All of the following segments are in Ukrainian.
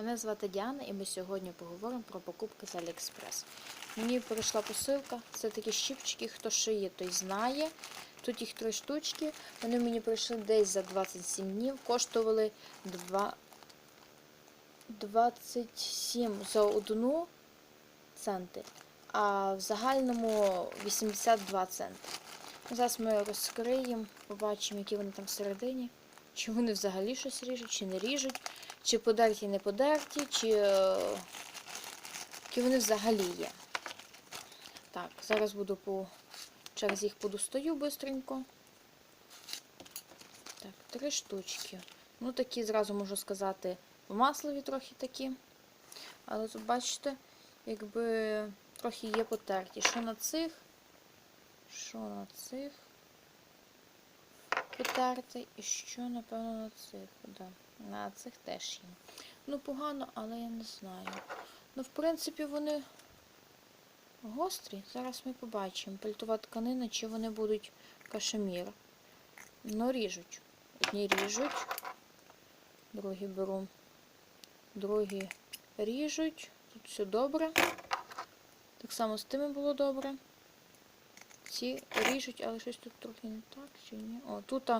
Мене звати Діана і ми сьогодні поговоримо про покупки з Аліекспрес. Мені прийшла посилка, це такі щипчики, хто шиє, той знає. Тут їх три штучки. Вони мені прийшли десь за 27 днів, коштували 2... 27 за одну центи, а в загальному 82 центи. Зараз ми розкриємо, побачимо, які вони там всередині. Чи вони взагалі щось ріжуть, чи не ріжуть, чи подерті, не подерті, чи е, які вони взагалі є. Так, зараз буду по через їх подостаю бистренько. Так, три штучки. Ну, такі, зразу можу сказати, маслові трохи такі. Але тут, бачите, якби трохи є потерті. Що на цих, що на цих потерти, і що, напевно, на цих. Да. На цих теж є. Ну, погано, але я не знаю. Ну, в принципі, вони гострі. Зараз ми побачимо. Пальтова тканина, чи вони будуть кашемір. Ну, ріжуть. Одні ріжуть, другі беру. Другі ріжуть. Тут все добре. Так само з тими було добре. Ці ріжуть, але щось тут трохи не так, чи ні. О, тут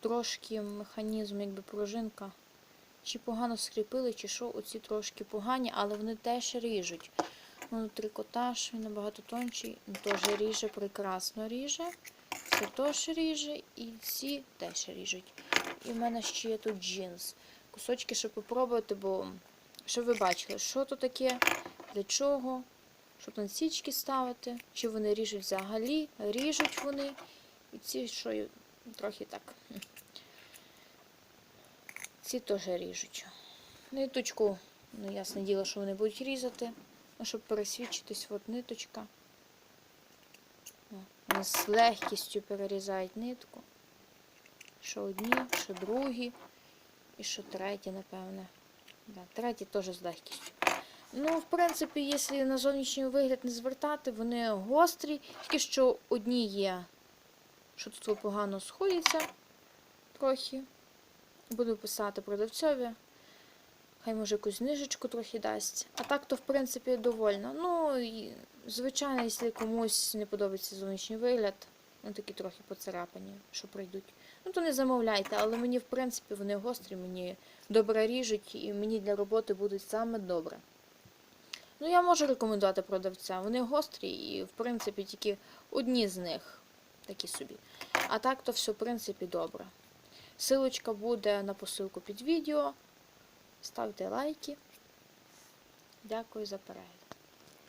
трошки механізм, якби пружинка. Чи погано скріпили, чи що, оці трошки погані, але вони теж ріжуть. Ну, трикотаж, він набагато тонший, теж ріже, прекрасно ріже. Це теж ріже, і ці теж ріжуть. І в мене ще є тут джинс. Кусочки, щоб попробувати, бо щоб ви бачили, що то таке, для чого, щоб на січки ставити, чи вони ріжуть взагалі, ріжуть вони. І ці, що трохи так. Ці теж ріжуть. Ниточку, ну, ясне діло, що вони будуть різати. Ну, щоб пересвідчитись, от ниточка. Вони з легкістю перерізають нитку. Що одні, що другі, і що треті, напевне. Да, треті теж з легкістю. Ну, в принципі, якщо на зовнішній вигляд не звертати, вони гострі, тільки що одні є, що тут погано сходяться трохи. Буду писати продавцьові. Хай може якусь знижечку трохи дасть. А так то, в принципі, довольно. Ну, і, звичайно, якщо комусь не подобається зовнішній вигляд, ну такі трохи поцарапані, що прийдуть. Ну, то не замовляйте, але мені, в принципі, вони гострі, мені добре ріжуть і мені для роботи будуть саме добре. Ну, я можу рекомендувати продавця. Вони гострі і, в принципі, тільки одні з них такі собі. А так то все, в принципі, добре. Силочка буде на посилку під відео. Ставте лайки. Дякую за перегляд.